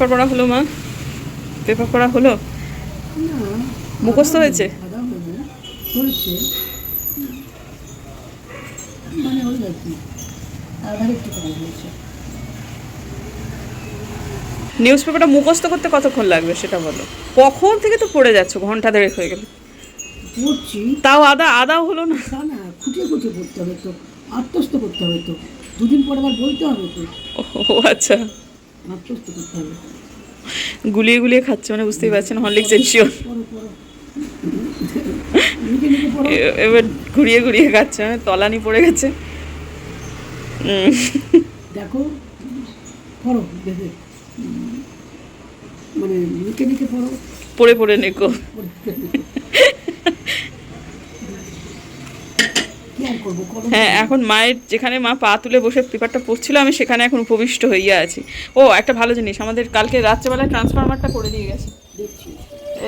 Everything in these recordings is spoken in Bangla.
পেপার পড়া হলো মা? পেপার পড়া হলো? মুখস্থ হয়েছে? নিউজ পেপারটা মুখস্থ করতে কতক্ষণ লাগবে সেটা বলো। কখন থেকে তো পড়ে যাচ্ছ? ঘণ্টা দেড়েক হয়ে গেল। পড়ছি। তাও আদা আদাও হলো না? না খুঁটিয়ে খুঁটিয়ে পড়তে হবে তো আত্মস্থ করতে হবে তো দুদিন পর আবার বলতে হবে তো। ও আচ্ছা। গুলিয়ে গুলিয়ে খাচ্ছে মানে বুঝতেই পারছেন হরলিক্স এনশিওর এবার ঘুরিয়ে ঘুরিয়ে খাচ্ছে মানে তলানি পড়ে গেছে। দেখো পড়ো মানে নিকে নিকে পড়ো। পড়ে পড়ে নেকো পড়ে কি আর করব করো হ্যাঁ এখন মায়ের যেখানে মা পা তুলে বসে পেপারটা পড়ছিল আমি সেখানে এখন উপবিষ্ট হইয়া আছি। ও একটা ভালো জিনিস আমাদের কালকে রাত্রেবেলায় ট্রান্সফরমারটা করে দিয়ে গেছে।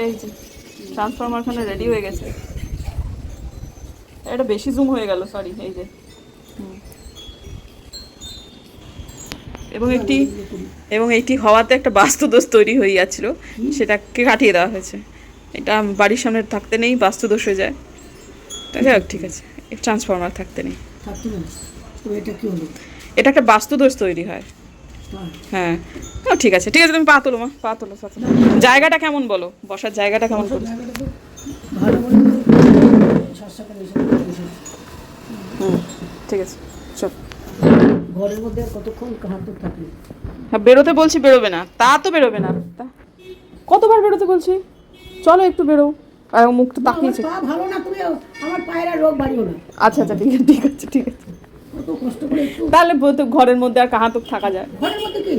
এই যে ট্রান্সফরমারখানে রেডি হয়ে গেছে। এটা বেশি জুম হয়ে গেল সরি এই যে। এবং একটি এবং এইটি হওয়াতে একটা বাস্তুদোষ তৈরি হয়ে যাচ্ছিল সেটাকে কাটিয়ে দেওয়া হয়েছে। এটা বাড়ির সামনে থাকতে নেই বাস্তুদোষ হয়ে যায়। যাই হোক, ঠিক আছে। ট্রান্সফরমার থাকতে নেই। এটা একটা বাস্তুদোষ তৈরি হয়। হ্যাঁ। ঠিক আছে ঠিক আছে তুমি পা তোলো মা পা তোলো জায়গাটা কেমন বলো? বসার জায়গাটা কেমন বলো ঠিক আছে চল। ঘরের মধ্যে কতক্ষণ হাত থাকবে? হ্যাঁ বেরোতে বলছি বেরোবে না। তা তো বেরোবে না। কতবার বেরোতে বলছি? চলো একটু বেরো মুখ তো তাকিয়েছে পা ভালো না তুমি আমার পায়ের রোগ বাড়িও না। আচ্ছা আচ্ছা ঠিক আছে ঠিক আছে ঠিক আছে। তাহলে তো ঘরের মধ্যে আর কাহাতুক থাকা যায়। ঘরের মধ্যে কি?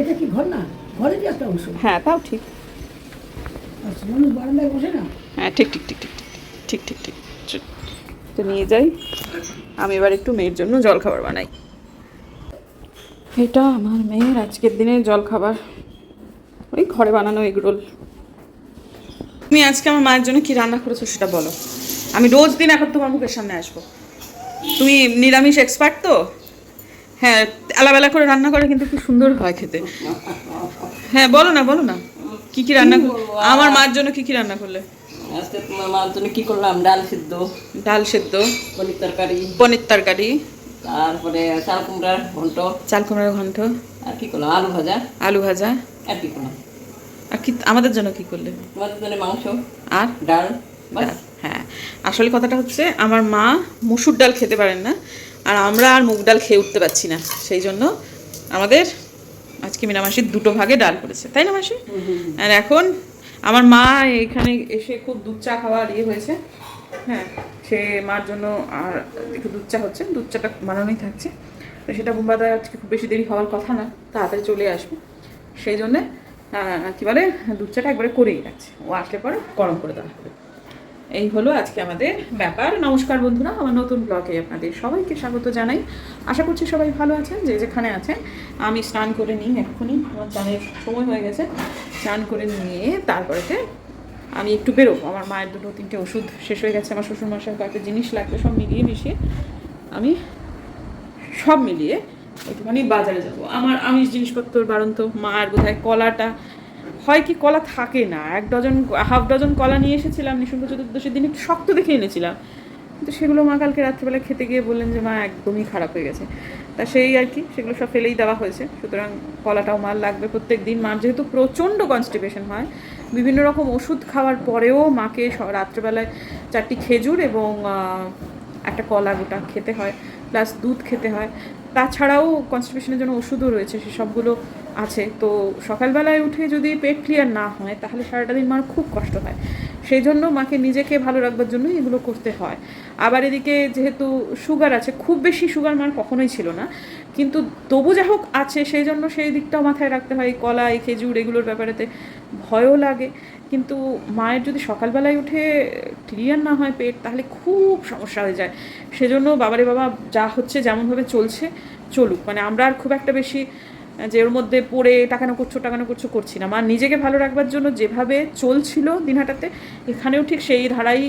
এটা কি ঘর না? ঘরেরই একটা অংশ। হ্যাঁ তাও ঠিক। মানুষ বারান্দায় বসে না? হ্যাঁ ঠিক ঠিক ঠিক ঠিক ঠিক ঠিক ঠিক ঠিক তো নিয়ে যাই। আমি এবার একটু মেয়ের জন্য জল খাবার বানাই। এটা আমার মেয়ের আজকের দিনের জল খাবার ওই ঘরে বানানো এগরোল তুমি আজকে আমার মায়ের জন্য কি রান্না করেছ সেটা বলো। আমি রোজ দিন এখন তোমার মুখের সামনে আসব। তুমি নিরামিষ এক্সপার্ট তো? হ্যাঁ আলাবেলা করে রান্না করে কিন্তু খুব সুন্দর হয় খেতে। হ্যাঁ বলো না বলো না। কি কি রান্না আমার মার জন্য কি কি রান্না করলে? আজকে তোমার মার জন্য কি করলাম? ডাল সিদ্ধ। ডাল সেদ্ধ। পনির তরকারি। পনির তরকারি। তারপরে চাল কুমড়ার ঘন্ট। চাল কুমড়ার ঘন্ট। আর কি করলাম? আলু ভাজা। আলু ভাজা। আর কি করলাম? আর কি আমাদের জন্য কি করলে? জন্য মাংস আর? ডাল হ্যাঁ। আসলে কথাটা হচ্ছে আমার মা মুসুর ডাল খেতে পারেন না আর আমরা আর মুগ ডাল খেয়ে উঠতে পারছি না। সেই জন্য আমাদের আজকে মিনা মাসির দুটো ভাগে ডাল করেছে। তাই না মাসি? আর এখন আমার মা এখানে এসে খুব দুধ চা খাওয়ার ইয়ে হয়েছে। হ্যাঁ সে মার জন্য আর একটু দুধ চা হচ্ছে। দুধ চাটা বানানোই থাকছে। তো সেটা বোম্বাদা আজকে খুব বেশি দেরি হওয়ার কথা না তাড়াতাড়ি চলে আসবে। সেই জন্যে কি বলে? দুধ চাটা একবারে করেই রাখছে। ও আসলে পরে গরম করে দেওয়া হবে। এই হলো আজকে আমাদের ব্যাপার। নমস্কার বন্ধুরা, আমার নতুন ব্লগে আপনাদের সবাইকে স্বাগত জানাই। আশা করছি সবাই ভালো আছেন, যে যেখানে আছেন। আমি স্নান করে নিই এক্ষুনি। আমার স্নানের সময় হয়ে গেছে। স্নান করে নিয়ে তারপরেতে আমি একটু বেরোবো। আমার মায়ের দুটো তিনটে ওষুধ শেষ হয়ে গেছে। আমার শ্বশুরমশাই কয়েকটা জিনিস লাগবে, সব মিলিয়ে মিশিয়ে আমি সব মিলিয়ে একটুখানি বাজারে যাব। আমার আমিষ জিনিসপত্র বারণ বাড়ন্ত মার বোধহয় কলাটা। হয় কি কলা থাকে না, এক ডজন, হাফ ডজন কলা নিয়ে এসেছিলাম নিঃসঙ্গ চতুর্দশীর দিন একটু শক্ত দেখে এনেছিলাম। কিন্তু সেগুলো মা কালকে রাত্রিবেলা খেতে গিয়ে বললেন যে, মা, একদমই খারাপ হয়ে গেছে। তা সেই আর কি, সেগুলো সব ফেলেই দেওয়া হয়েছে। সুতরাং কলাটাও মার লাগবে প্রত্যেক দিন। মার যেহেতু প্রচণ্ড কনস্টিপেশন হয়, বিভিন্ন রকম ওষুধ খাওয়ার পরেও মাকে রাত্রেবেলায় চারটি খেজুর এবং একটা কলা গোটা খেতে হয়, প্লাস দুধ খেতে হয়। তাছাড়াও কনস্টিপেশনের জন্য ওষুধও রয়েছে সেসবগুলো আছে। তো সকালবেলায় উঠে যদি পেট ক্লিয়ার না হয়, তাহলে সারাটা দিন মার খুব কষ্ট হয়। সেই জন্য মাকে নিজেকে ভালো রাখবার জন্য এগুলো করতে হয়। আবার এদিকে যেহেতু সুগার আছে, খুব বেশি সুগার মার কখনোই ছিল না। কিন্তু তবু যা হোক আছে, সেই জন্য সেই দিকটাও মাথায় রাখতে হয়। কলা এই খেজুর এগুলোর ব্যাপারেতে ভয়ও লাগে। কিন্তু মায়ের যদি সকালবেলায় উঠে ক্লিয়ার না হয় পেট, তাহলে খুব সমস্যা হয়ে যায়। সেজন্য বাবারে বাবা, যা হচ্ছে যেমনভাবে চলছে, চলুক। মানে আমরা আর খুব একটা বেশি যে ওর মধ্যে পড়ে টাকানো করছ টাকানো করছ করছি না। মা নিজেকে ভালো রাখবার জন্য যেভাবে চলছিল দিনহাটাতে, এখানেও ঠিক সেই ধারাই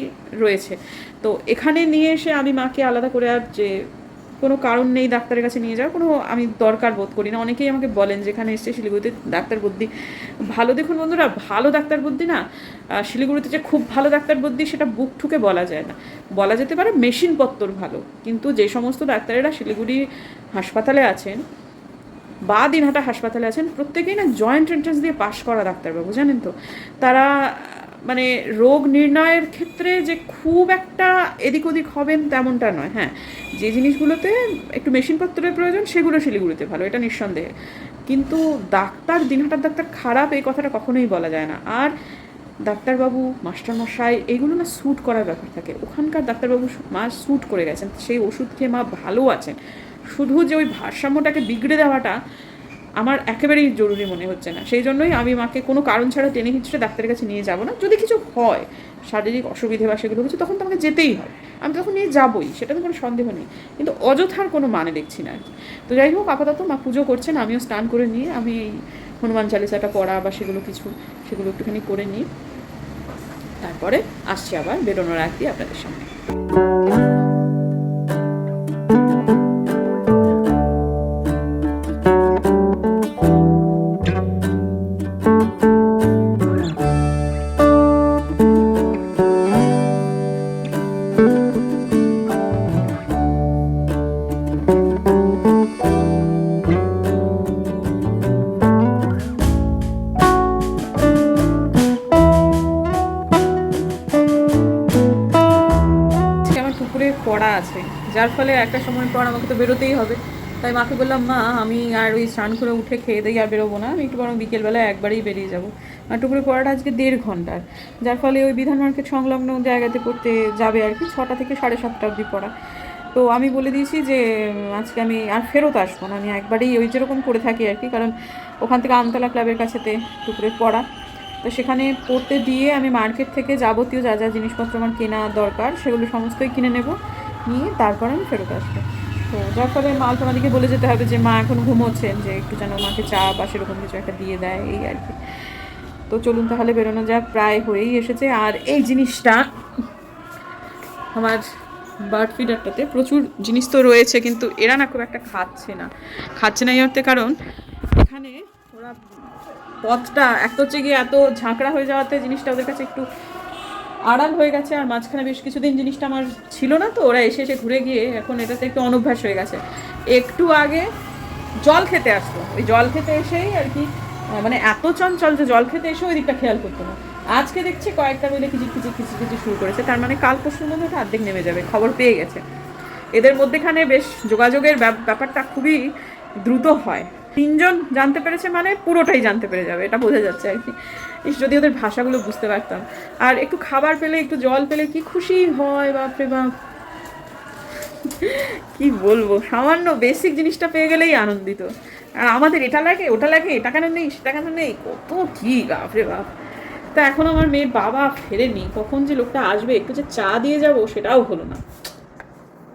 রয়েছে। তো এখানে নিয়ে এসে আমি মাকে আলাদা করে আর যে কোনো কারণ নেই ডাক্তারের কাছে নিয়ে যাওয়ার, কোনো আমি দরকার বোধ করি না। অনেকেই আমাকে বলেন যেখানে এসছে শিলিগুড়িতে ডাক্তার বুদ্ধি ভালো। দেখুন বন্ধুরা, ভালো ডাক্তার বুদ্ধি না শিলিগুড়িতে যে খুব ভালো ডাক্তার বুদ্ধি সেটা বুক ঠুকে বলা যায় না। বলা যেতে পারে মেশিনপত্তর ভালো, কিন্তু যে সমস্ত ডাক্তারেরা শিলিগুড়ি হাসপাতালে আছেন বা দিনহাটা হাসপাতালে আছেন, প্রত্যেকেই না জয়েন্ট এন্ট্রান্স দিয়ে পাশ করা ডাক্তারবাবু, জানেন তো? তারা মানে রোগ নির্ণয়ের ক্ষেত্রে যে খুব একটা এদিক ওদিক হবেন তেমনটা নয় হ্যাঁ। যে জিনিসগুলোতে একটু মেশিনপত্রের প্রয়োজন, সেগুলো শিলিগুড়িতে ভালো, এটা নিঃসন্দেহে। কিন্তু ডাক্তার দিনহাটার ডাক্তার খারাপ, এই কথাটা কখনোই বলা যায় না। আর ডাক্তারবাবু, মাস্টারমশাই, এগুলো না স্যুট করার ব্যাপার থাকে। ওখানকার ডাক্তারবাবু মা স্যুট করে গেছেন। সেই ওষুধ খেয়ে মা ভালো আছেন। শুধু যে ওই ভারসাম্যটাকে বিগড়ে দেওয়াটা আমার একেবারেই জরুরি মনে হচ্ছে না। সেই জন্যই আমি মাকে কোনো কারণ ছাড়া টেনে হিচড়ে ডাক্তারের কাছে নিয়ে যাব না। যদি কিছু হয়, শারীরিক অসুবিধে বা সেগুলো হচ্ছে, তখন তো আমাকে যেতেই হয়। আমি তখন নিয়ে যাবই, সেটা তো কোনো সন্দেহ নেই। কিন্তু অযথার কোনো মানে দেখছি না তো যাই হোক, আপাতত মা পুজো করছেন, আমিও স্নান করে নিয়ে আমি এই হনুমান চালিসাটা পড়া বা সেগুলো কিছু, সেগুলো একটুখানি করে নিই। তারপরে আসছি আবার বেরোনোর আগ দিয়ে আপনাদের সামনে। ফলে একটা সময় পর আমাকে তো বেরোতেই হবে। তাই মাকে বললাম, মা, আমি আর ওই স্নান করে উঠে খেয়ে দিয়ে আর বেরোবো না। আমি একটু বরং বিকেলবেলা একবারেই বেরিয়ে যাব। আর টুকুরে পড়াটা আজকে দেড় ঘণ্টার যার ফলে ওই বিধান মার্কেট সংলগ্ন জায়গাতে পড়তে যাবে আর কি, ছটা থেকে সাড়ে সাতটা অবধি পড়া। তো আমি বলে দিয়েছি যে, আজকে আমি আর ফেরত আসব না। আমি একবারেই ওই যেরকম করে থাকি আর কি, কারণ ওখান থেকে আমতলা ক্লাবের কাছেতে টুকুরে পড়া। তো সেখানে পড়তে দিয়ে আমি মার্কেট থেকে যাবতীয় যা যা জিনিসপত্র আমার কেনা দরকার, সেগুলো সমস্তই কিনে নেব। নিয়ে তারপর আমি ফেরত আসব। তো যার ফলে মা তোমাদেরকে বলে যেতে হবে যে, মা এখন ঘুমোচ্ছেন যে একটু যেন মাকে চা বা সেরকম কিছু একটা দিয়ে দেয়, এই আর কি। তো চলুন তাহলে বেরোনো যাক, প্রায় হয়েই এসেছে। আর এই জিনিসটা আমার বার্ড ফিডারটাতে প্রচুর জিনিস তো রয়েছে, কিন্তু এরা না খুব একটা খাচ্ছে না। খাচ্ছে না এই অর্থে কারণ এখানে ওরা পথটা এক হচ্ছে গিয়ে এত ঝাঁকড়া হয়ে যাওয়াতে জিনিসটা ওদের কাছে একটু আড়াল হয়ে গেছে আর মাঝখানে বেশ কিছুদিন জিনিসটা আমার ছিল না তো, ওরা এসে এসে ঘুরে গিয়ে এখন এটাতে একটু অনভ্যাস হয়ে গেছে। একটু আগে জল খেতে আসতো, ওই জল খেতে এসেই আর কি মানে এত চঞ্চল যে জল খেতে এসে ওই দিকটা খেয়াল করতো না। আজকে দেখছি কয়েকটা মিলে কিচির কিচির কিচির কিচির শুরু করেছে, তার মানে কাল পরশুর মধ্যে ওটা অর্ধেক নেমে যাবে, খবর পেয়ে গেছে। এদের মধ্যেখানে বেশ যোগাযোগের ব্যাপ- ব্যাপারটা খুবই দ্রুত হয়। তিনজন জানতে পেরেছে মানে পুরোটাই জানতে পেরে যাবে, এটা বোঝা যাচ্ছে আর কি। ইস, যদি ওদের ভাষাগুলো বুঝতে পারতাম। আর একটু খাবার পেলে, একটু জল পেলে কি খুশি হয়, বাপরে বাপ। কি বলব? সামান্য বেসিক জিনিসটা পেয়ে গেলেই আনন্দিত। আর আমাদের এটা লাগে, ওটা লাগে এটা কেন নেই সেটা কেন নেই, কত কি, বাপরে বাপ। তা এখন আমার মেয়ের বাবা ফেরেনি, কখন যে লোকটা আসবে, একটু যে চা দিয়ে যাব, সেটাও হলো না।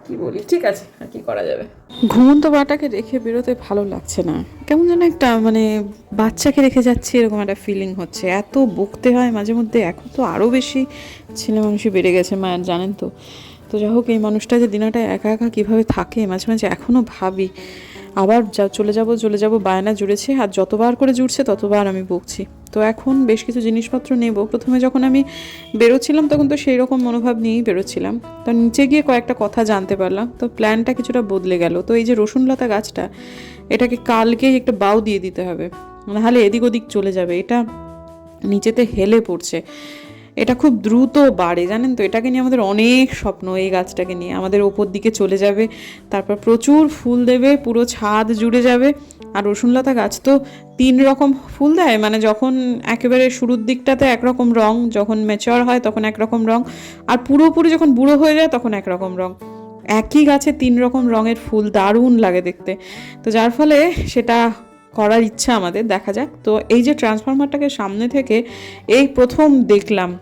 কি বলি? ঠিক আছে, আর কি করা যাবে? ঘুমন্ত বাটাকে রেখে বেরোতে ভালো লাগছে না। কেমন যেন একটা মানে বাচ্চাকে রেখে যাচ্ছি এরকম একটা ফিলিং হচ্ছে। এত বকতে হয় মাঝে মধ্যে, এখন তো আরও বেশি ছেলে মানুষই বেড়ে গেছে মায়ের জানেন তো। তো যাই হোক, এই মানুষটা যে দিনাটা একা একা কীভাবে থাকে, মাঝে মাঝে এখনও ভাবি। আবার যা চলে যাব চলে যাব বায়না জুড়েছে, আর যতবার করে জুড়ছে ততবার আমি বকছি তো এখন বেশ কিছু জিনিসপত্র নেব। প্রথমে যখন আমি বেরোচ্ছিলাম, তখন তো সেই রকম মনোভাব নিয়েই বেরোচ্ছিলাম। তো নিচে গিয়ে কয়েকটা কথা জানতে পারলাম। তো প্ল্যানটা কিছুটা বদলে গেল। তো এই যে রসুনলতা গাছটা, এটাকে কালকেই একটা বাউ দিয়ে দিতে হবে। নাহলে এদিক ওদিক চলে যাবে। এটা নিচেতে হেলে পড়ছে। এটা খুব দ্রুত বাড়ে, জানেন তো? এটাকে নিয়ে আমাদের অনেক স্বপ্ন, এই গাছটাকে নিয়ে। আমাদের ওপর দিকে চলে যাবে, তারপর প্রচুর ফুল দেবে, পুরো ছাদ জুড়ে যাবে। আর রসুনলতা গাছ তো তিন রকম ফুল দেয় মানে যখন একেবারে শুরুর দিকটাতে একরকম রং, যখন ম্যাচিওর হয় তখন একরকম রং, আর পুরোপুরি যখন বুড়ো হয়ে যায় তখন একরকম রং। একই গাছে তিন রকম রঙের ফুল দারুণ লাগে দেখতে। তো যার ফলে সেটা করার ইচ্ছা আমাদের দেখা যাক। তো এই যে ট্রান্সফরমারটাকে সামনে থেকে এই প্রথম দেখলাম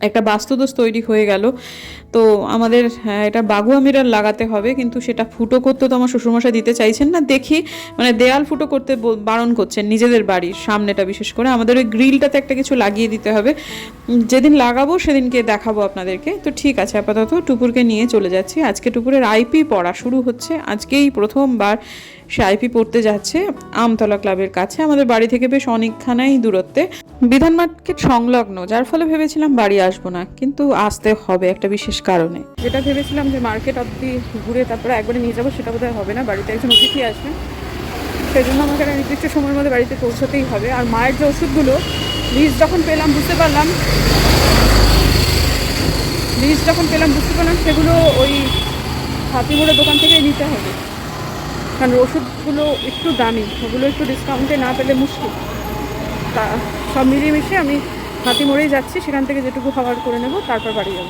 একটা বাস্তুদোষ তৈরি হয়ে গেল। তো আমাদের হ্যাঁ, এটা বাগুয়া মিরার লাগাতে হবে কিন্তু সেটা ফুটো করতে তো আমার শ্বশুরমশাই দিতে চাইছেন না। দেখি মানে দেয়াল ফুটো করতে বারণ করছেন নিজেদের বাড়ির সামনেটা বিশেষ করে। আমাদের ওই গ্রিলটাতে একটা কিছু লাগিয়ে দিতে হবে। যেদিন লাগাবো সেদিনকে দেখাবো আপনাদেরকে। তো ঠিক আছে আপাতত টুপুরকে নিয়ে চলে যাচ্ছি। আজকে টুপুরের আইপি পড়া শুরু হচ্ছে। আজকেই প্রথমবার সে আইপি পড়তে যাচ্ছে আমতলা ক্লাবের কাছে। আমাদের বাড়ি থেকে বেশ অনেকখানাই দূরত্বে বিধান মার্কেট সংলগ্ন, যার ফলে ভেবেছিলাম বাড়ি আসব না, কিন্তু আসতে হবে একটা বিশেষ কারণে। যেটা ভেবেছিলাম যে মার্কেট অব্দি ঘুরে তারপরে একবারে নিয়ে যাব, সেটা বোধহয় হবে না। বাড়িতে একজন অতিথি আসবেন সেই জন্য আমাকে একটা নির্দিষ্ট সময়ের মধ্যে বাড়িতে পৌঁছতেই হবে। আর মায়ের যে ওষুধগুলো লিস্ট যখন পেলাম, বুঝতে পারলাম লিস্ট যখন পেলাম, বুঝতে পারলাম, সেগুলো ওই হাতিমোড়ের দোকান থেকেই নিতে হবে। কারণ ওষুধগুলো একটু দামি, ওগুলো একটু ডিসকাউন্টে না পেলে মুশকিল। তা সব মিলিয়ে আমি হাতিমোড়েই যাচ্ছি, সেখান থেকে যেটুকু খাবার করে নেব, তারপর বাড়ি যাব।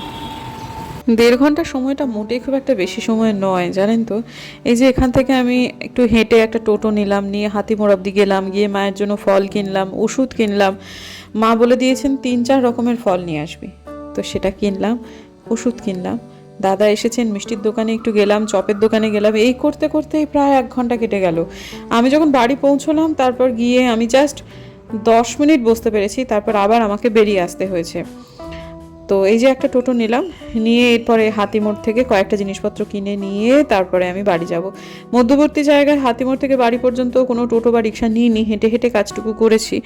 দেড় ঘণ্টা সময়টা মোটেই খুব একটা বেশি সময় নয়, জানেন তো? এই যে এখান থেকে আমি একটু হেঁটে একটা টোটো নিলাম, নিয়ে হাতিমোড় অব্দি গেলাম, গিয়ে মায়ের জন্য ফল কিনলাম, ওষুধ কিনলাম। মা বলে দিয়েছেন, তিন চার রকমের ফল নিয়ে আসবি। তো সেটা কিনলাম, ওষুধ কিনলাম। দাদা এসেছেন, মিষ্টির দোকানে একটু গেলাম, চপের দোকানে গেলাম। এই করতে করতেই প্রায় এক ঘণ্টা কেটে গেল। আমি যখন বাড়ি পৌঁছলাম, তারপর গিয়ে আমি জাস্ট দশ মিনিট বসতে পেরেছি, তারপর আবার আমাকে বেরিয়ে আসতে হয়েছে। তো এই যে একটা টোটো নিলাম, নিয়ে এরপরে হাতিমোড় থেকে কয়েকটা জিনিসপত্র কিনে নিয়ে তারপরে আমি বাড়ি যাব। মধ্যবর্তী জায়গায় হাতিমোড় থেকে বাড়ি পর্যন্ত কোনো টোটো বা রিক্সা নিইনি, হেঁটে হেঁটে কাজটুকু করেছি।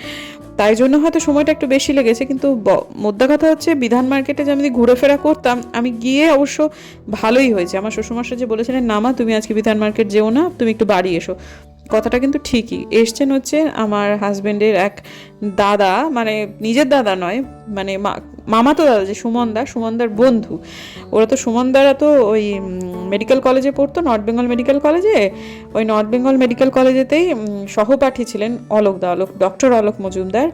তাই জন্য হয়তো সময়টা একটু বেশি লেগেছে, কিন্তু মোদ্দা কথা হচ্ছে বিধান মার্কেটে যে আমি ঘুরেফেরা করতাম, আমি গিয়ে অবশ্য ভালোই হয়েছে। আমার শ্বশুরমশাই যে বলেছিলেন, নামা, তুমি আজকে বিধান মার্কেট যেও না, তুমি একটু বাড়ি এসো। কথাটা কিন্তু ঠিকই। এসছেন হচ্ছে আমার হাজবেন্ডের এক দাদা মানে নিজের দাদা নয় মানে মা- মামাতো দাদা, যে সুমনদা, সুমনদার বন্ধু। ওরা তো, সুমনদারা তো ওই মেডিকেল কলেজে পড়তো নর্থ বেঙ্গল মেডিকেল কলেজে ওই নর্থ বেঙ্গল মেডিকেল কলেজেতেই সহপাঠী ছিলেন অলোকদা অলোক ডক্টর অলোক মজুমদার।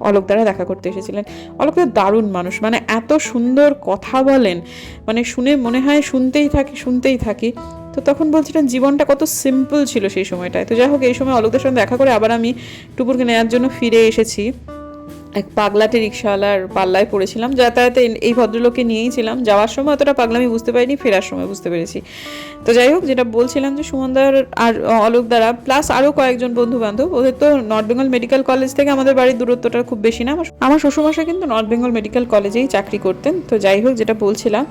অলোক দ্বারা দেখা করতে এসেছিলেন। অলোক দা দারুণ মানুষ মানে এত সুন্দর কথা বলেন। মানে শুনে, মনে হয় শুনতেই থাকি শুনতেই থাকি। তো তখন বলছিলেন, জীবনটা কত সিম্পল ছিল সেই সময়টায়। তো যাই হোক, এই সময় অলোকদের সঙ্গে দেখা করে আবার আমি টুপুরকে নেওয়ার জন্য ফিরে এসেছি। এক পাগলাটে রিক্সাওয়ালার পাল্লায় পড়েছিলাম। যাতায়াতে এই- ভদ্রলোককে নিয়েই ছিলাম। যাওয়ার সময় অতটা পাগলামি বুঝতে পারিনি, ফেরার সময় বুঝতে পেরেছি। তো যাই হোক, যেটা বলছিলাম যে সুমনদার আর অলোক দ্বারা প্লাস আরও কয়েকজন বন্ধু বান্ধব ওদের তো নর্থ বেঙ্গল মেডিকেল কলেজ থেকে আমাদের বাড়ির দূরত্বটা খুব বেশি না। আমার শ্বশুরমশাই কিন্তু নর্থ বেঙ্গল মেডিকেল কলেজেই চাকরি করতেন। তো যাই হোক, যেটা বলছিলাম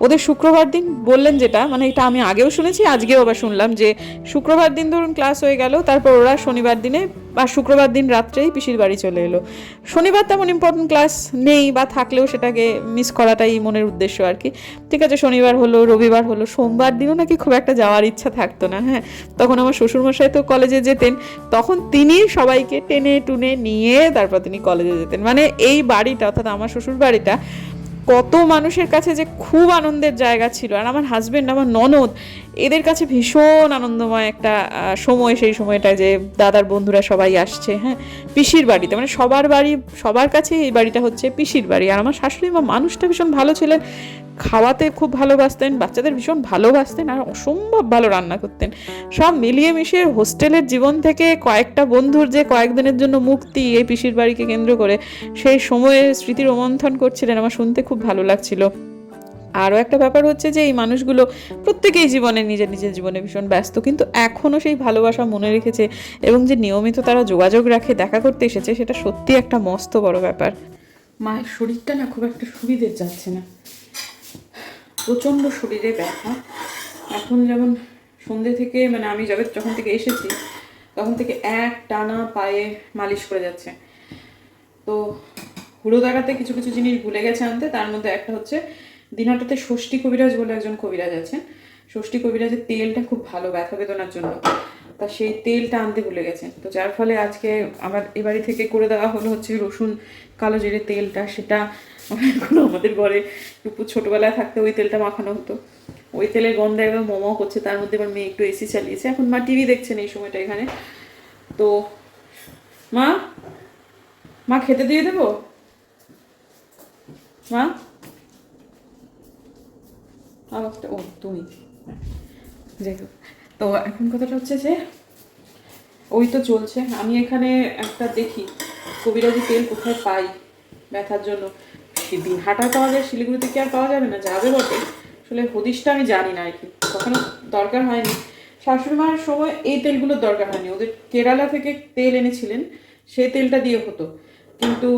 ওদের শুক্রবার দিন বললেন যেটা মানে এটা আমি আগেও শুনেছি, আজকেও আবার শুনলাম যে শুক্রবার দিন ধরুন ক্লাস হয়ে গেল, তারপর ওরা শনিবার দিনে বা শুক্রবার দিন রাত্রেই পিসির বাড়ি চলে এলো। শনিবার তেমন ইম্পর্টেন্ট ক্লাস নেই বা থাকলেও সেটাকে মিস করাটাই মনের উদ্দেশ্য আর কি। ঠিক আছে, শনিবার হলো, রবিবার হলো, সোমবার দিনও নাকি খুব একটা যাওয়ার ইচ্ছা থাকতো না হ্যাঁ। তখন আমার শ্বশুরমশাই তো কলেজে যেতেন, তখন তিনি সবাইকে টেনে টুনে নিয়ে তারপর তিনি কলেজে যেতেন। মানে এই বাড়িটা, অর্থাৎ আমার শ্বশুর বাড়িটা কত মানুষের কাছে যে খুব আনন্দের জায়গা ছিল। আর আমার হাজবেন্ড আমার ননদ এদের কাছে ভীষণ আনন্দময় একটা সময়, সেই সময়টায় যে দাদার বন্ধুরা সবাই আসছে হ্যাঁ? পিসির বাড়িতে মানে সবার বাড়ি, সবার কাছে এই বাড়িটা হচ্ছে পিসির বাড়ি। আর আমার শাশুড়ি মা মানুষটা ভীষণ ভালো ছিলেন, খাওয়াতে খুব ভালোবাসতেন, বাচ্চাদের ভীষণ ভালোবাসতেন, আর অসম্ভব ভালো রান্না করতেন। সব মিলিয়ে মিশিয়ে হোস্টেলের জীবন থেকে কয়েকটা বন্ধুর যে কয়েকদিনের জন্য মুক্তি এই পিসির বাড়িকে কেন্দ্র করে, সেই সময়ে স্মৃতি রোমন্থন করছিলেন, আমার শুনতে খুব ভালো লাগছিল। আরও একটা ব্যাপার হচ্ছে যে এই মানুষগুলো প্রত্যেকেই জীবনে নিজের নিজের জীবনে ভীষণ ব্যস্ত, কিন্তু এখনও সেই ভালোবাসা মনে রেখেছে এবং যে নিয়মিত তারা যোগাযোগ রাখে, দেখা করতে এসেছে, সেটা সত্যি একটা মস্ত বড় ব্যাপার। মায়ের শরীরটা না খুব একটা সুবিধে যাচ্ছে না। প্রচণ্ড শরীরে ব্যথা। এখন যেমন সন্ধ্যে থেকে মানে আমি যাবে যখন থেকে এসেছি, তখন থেকে এক টানা পায়ে মালিশ করে যাচ্ছে। তো হুড়ো দাগাতে কিছু কিছু জিনিস ভুলে গেছে আনতে, তার মধ্যে একটা হচ্ছে দিনহাটাতে ষষ্ঠী কবিরাজ বলে একজন কবিরাজ আছেন। ষষ্ঠী কবিরাজের তেলটা খুব ভালো ব্যথা বেদনার জন্য। তা সেই তেলটা আনতে ভুলে গেছেন। তো যার ফলে আজকে আমার এ বাড়ি থেকে করে দেওয়া হলো হচ্ছে রসুন, কালো জিরে তেলটা। সেটা এখন আমাদের ঘরে একটু ছোটোবেলায় থাকতে ওই তেলটা মাখানো হতো। ওই তেলের গন্ধে একদম মোমো করছে। তার মধ্যে এবার মেয়ে একটু এসি চালিয়েছে। এখন মা টিভি দেখছেন এই সময়টা এখানে। তো মা মা খেতে দিয়ে দেবো? মা? আওয়াজটা ও, তুমি। যাই হোক। তো এখন কথাটা হচ্ছে যে, ওই তো চলছে। আমি এখানে একটা দেখি, কবিরাজি তেল কোথায় পাই ব্যথার জন্য? দিন পাওয়া যায়, শিলিগুড়িতে কি আর পাওয়া যাবে না? যাবে বটে। আসলে হদিশটা আমি জানি না আর কি। কখনো দরকার হয়নি। শাশুড়ি মার সময় এই তেলগুলোর দরকার হয়নি। ওদের কেরালা থেকে তেল এনেছিলেন সেই তেলটা দিয়ে হতো। কিন্তু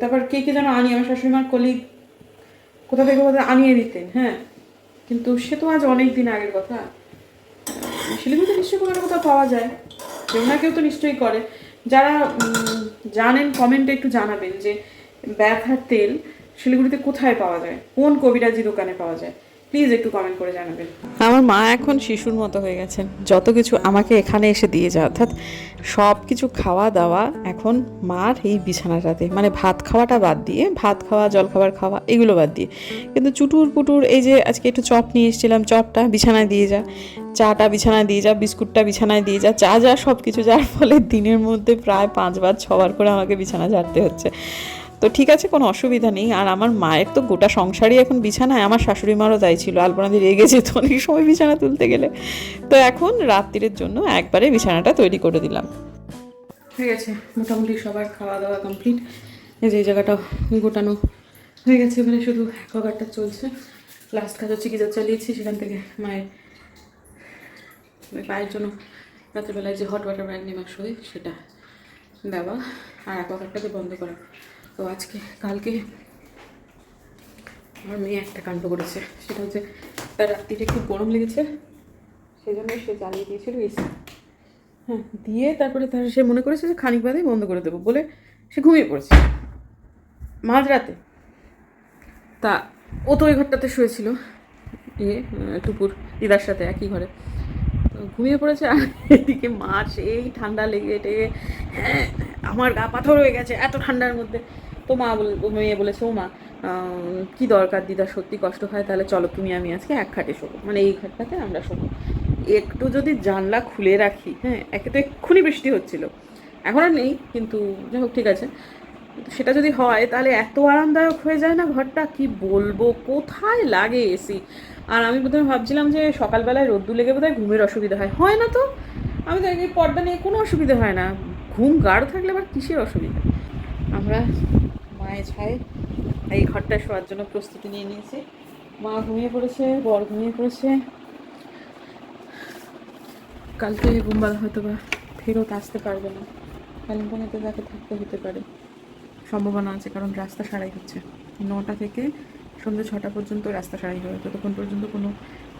তারপর কে কে যেন আনি, আমার শাশুড়ি মার কলিগ কোথা থেকে কোথায় আনিয়ে দিতেন হ্যাঁ? কিন্তু সে তো আজ অনেক দিন আগের কথা। শিলিগুড়িতে নিশ্চয়ই কোনো একটা কোথাও পাওয়া যায়। কেউ না কেউ তো নিশ্চয়ই করে। যারা জানেন কমেন্টে একটু জানাবেন যে ব্যথার তেল শিলিগুড়িতে কোথায় পাওয়া যায়? কোন কবিরাজি দোকানে পাওয়া যায়? প্লিজ একটু কমেন্ট করে জানাবেন। আমার মা এখন শিশুর মতো হয়ে গেছেন। যত কিছু আমাকে এখানে এসে দিয়ে যায় অর্থাৎ সব কিছু খাওয়া দাওয়া এখন মার এই বিছানাটাতে। মানে ভাত খাওয়াটা বাদ দিয়ে, ভাত খাওয়া, জল খাবার খাওয়া এগুলো বাদ দিয়ে। কিন্তু চুটুর পুটুর এই যে আজকে একটু চপ নিয়ে এসেছিলাম, চপটা বিছানায় দিয়ে যা, চাটা বিছানায় দিয়ে যা, বিস্কুটটা বিছানায় দিয়ে যা চা যা সব কিছু যার ফলে দিনের মধ্যে প্রায় পাঁচবার, ছবার করে আমাকে বিছানা ঝাড়তে হচ্ছে। তো ঠিক আছে, কোনো অসুবিধা নেই। আর আমার মায়ের তো গোটা সংসারই এখন বিছানায়, আমার শাশুড়ি মারও তাই ছিল। আলপনাদি রেগে যেত অনেক সময় বিছানা তুলতে গেলে। তো এখন রাত্রির জন্য একবারে বিছানাটা তৈরি করে দিলাম। হয়ে গেছে, মোটামুটি সবার খাওয়া দাওয়া কমপ্লিট এই যে জায়গাটা গোটানো হয়ে গেছে, এবারে শুধু অ্যাকোয়াগার্ডটা চলছে। লাস্ট কাজ হচ্ছে গিজার চালিয়েছি, সেখান থেকে মায়ের পায়ের জন্য রাত্রেবেলায় যে হট ওয়াটার ব্যাগ নেওয়া হয় সেটা দেওয়া। আর অ্যাকোয়াগার্ডটাকে বন্ধ করা। তো আজকে, কালকে আমার মেয়ে একটা কাণ্ড করেছে। সেটা হচ্ছে, তার রাত্রিটা একটু গরম লেগেছে সেই জন্য সে জ্বালিয়ে দিয়েছিল এসি হ্যাঁ দিয়ে তারপরে তার, সে মনে করেছে যে খানিক বাদেই বন্ধ করে দেবো বলে সে ঘুমিয়ে পড়েছে। মাঝরাতে তা, ও তো ওই ঘরটাতে শুয়েছিল। ইয়ে টুপুর দিদার সাথে একই ঘরে। ঘুমিয়ে পড়েছে আর এদিকে মা সেই ঠান্ডা লেগে টেগে হ্যাঁ আমার গা পাথর হয়ে গেছে এত ঠান্ডার মধ্যে। তো মা মেয়ে বলেছে, ও মা কি দরকার দিদা, সত্যি কষ্ট হয়? তাহলে চলো, তুমি আমি আজকে এক খাটে শোবো। মানে এই ঘরটাতে আমরা শোবো। একটু যদি জানলা খুলে রাখি হ্যাঁ একে তো এক্ষুনি বৃষ্টি হচ্ছিল। এখন আর নেই, কিন্তু যাই হোক, ঠিক আছে। সেটা যদি হয়, তাহলে এত আরামদায়ক হয়ে যায় না ঘরটা? কি বলব? কোথায় লাগে এসি? আর আমি প্রথমে ভাবছিলাম যে সকালবেলায় রোদ্দু লেগে বোধহয় ঘুমের অসুবিধা হয়। হয় না তো? আমি তো এই পর্দা নিয়ে কোনো অসুবিধা হয় না। ঘুম গাঢ় থাকলে আবার কিসের অসুবিধা? আমরা মায়ের ছায়ে এই ঘরটায় শোয়ার জন্য প্রস্তুতি নিয়ে নিয়েছি। মা ঘুমিয়ে পড়েছে, বর ঘুমিয়ে পড়েছে। কালকে বুম্বাল হয়তো বা ফেরত আসতে পারবে না। কালিম্পংয়েতে তাকে থাকতে হতে পারে। সম্ভাবনা আছে, কারণ রাস্তা সারাই হচ্ছে। নটা থেকে সন্ধ্যে ছটা পর্যন্ত রাস্তা সারাই হবে। ততক্ষণ পর্যন্ত কোনো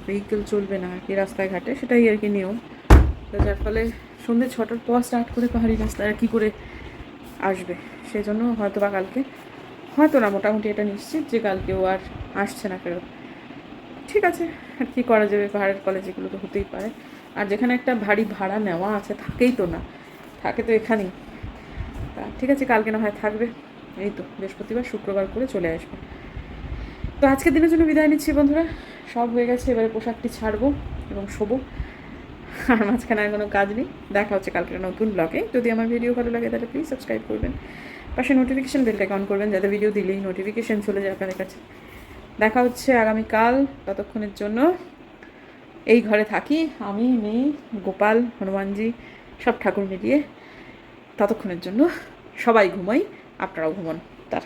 ভেহিকেল চলবে না। কি রাস্তায় ঘাটে সেটাই আর কি নিয়ম। তো যার ফলে সন্ধ্যে ছটার পর স্টার্ট করে পাহাড়ি রাস্তায় কী করে আসবে। সেই জন্য হয়তো বা কালকে, হয়তো না, মোটামুটি এটা নিশ্চিত যে কালকেও আর আসছে না ফেরত। ঠিক আছে, আর কি করা যাবে? পাহাড়ের কলেজ এগুলো তো হতেই পারে। আর যেখানে একটা ভারী ভাড়া নেওয়া আছে, থাকেই তো না। থাকে তো এখানেই। তা ঠিক আছে, কালকে না হয় থাকবে। এই তো, বৃহস্পতিবার, শুক্রবার করে চলে আসবে। তো আজকের দিনের জন্য বিদায় নিচ্ছি বন্ধুরা। সব হয়ে গেছে, এবারে পোশাকটি ছাড়বো এবং শোবো। আর মাঝখানে আর কোনো কাজ নেই। দেখা হচ্ছে কালকে নতুন ব্লগে যদি আমার ভিডিও ভালো লাগে, তাহলে প্লিজ সাবস্ক্রাইব করবেন। পাশে নোটিফিকেশান বেলটাকে অন করবেন, যাতে ভিডিও দিলেই নোটিফিকেশান চলে যায় আপনাদের কাছে। দেখা হচ্ছে আগামীকাল ততক্ষণের জন্য। এই ঘরে থাকি আমি, মেয়ে, গোপাল, হনুমানজি, সব ঠাকুর মিলিয়ে ততক্ষণের জন্য সবাই ঘুমাই, আপনারাও ঘুমান। তার